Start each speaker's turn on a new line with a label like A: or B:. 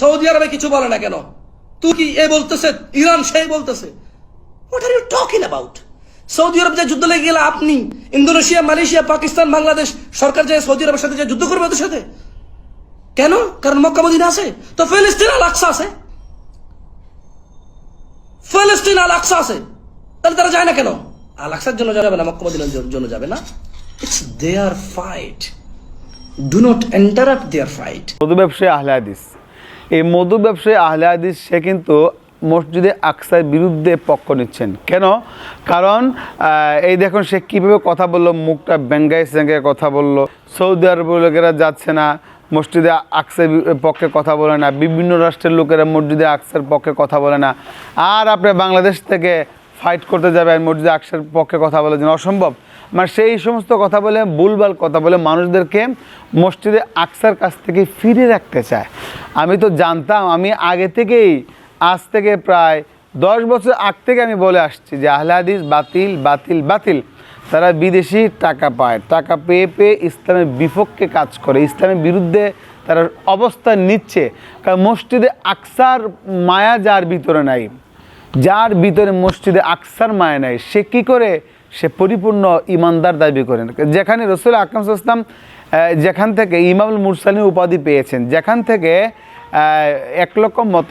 A: Saudi আরবে কিছু বলে না কেন? তুর্কি এ বলতেছে, ইরান সেই বলতেছে। সৌদি আরব যে যুদ্ধ লেগে গেলে, আপনি ইন্দোনেশিয়া, মালয়েশিয়া, পাকিস্তান, বাংলাদেশ সরকার যে সৌদি আরবের সাথে যে যুদ্ধ করবে ওদের সাথে? কেন? কারণ মক্কা মদিনা আছে? তো ফিলিস্তিন আল আকসা আছে। ফিলিস্তিন আল আকসা আছে। তাহলে তারা যায় না কেন? আল আকসার জন্য যাবে না, মক্কা মদিনার জন্য যাবে না। It's their fight do not interrupt their fight
B: ব্যবসায়ী আহলে হাদিস। এই মধু ব্যবসায়ী আহলে সে কিন্তু মসজিদে আকসার বিরুদ্ধে পক্ষ নিচ্ছেন। কেন? কারণ এই দেখুন সে কীভাবে কথা বলল, মুখটা ব্যাঙ্গাই স্যাঙ্গায় কথা বলল। সৌদি আরবের লোকেরা যাচ্ছে না, মসজিদে আকসার পক্ষে কথা বলে না, বিভিন্ন রাষ্ট্রের লোকেরা মসজিদে আকসার পক্ষে কথা বলে না। আর আপনি বাংলাদেশ থেকে ফাইট করতে যাবে আর মসজিদে আকসার পক্ষে কথা বলে যেন অসম্ভব। মানে সেই সমস্ত কথা বলে, ভুলভাল কথা বলে মানুষদেরকে মসজিদে আকসার কাছ থেকে ফিরে রাখতে চায়। আমি তো জানতাম, আমি আগে থেকেই, আজ থেকে প্রায় দশ বছর আগ থেকে আমি বলে আসছি যে আহলে বাতিল বাতিল বাতিল। তারা বিদেশি টাকা পায়, টাকা পেয়ে পেয়ে ইসলামের বিপক্ষে কাজ করে, ইসলামের বিরুদ্ধে তারা অবস্থান নিচ্ছে। কারণ মসজিদে আকসার মায়া যার ভিতরে নাই। যার ভিতরে মসজিদে আকসার মায় নাই, সে কি করে? সে পরিপূর্ণ ইমানদার দাবি করেন যেখানে রসুল আকরাম ইসলাম যেখান থেকে ইমামুল মুরসালিন উপাধি পেয়েছেন, যেখান থেকে এক লক্ষ মত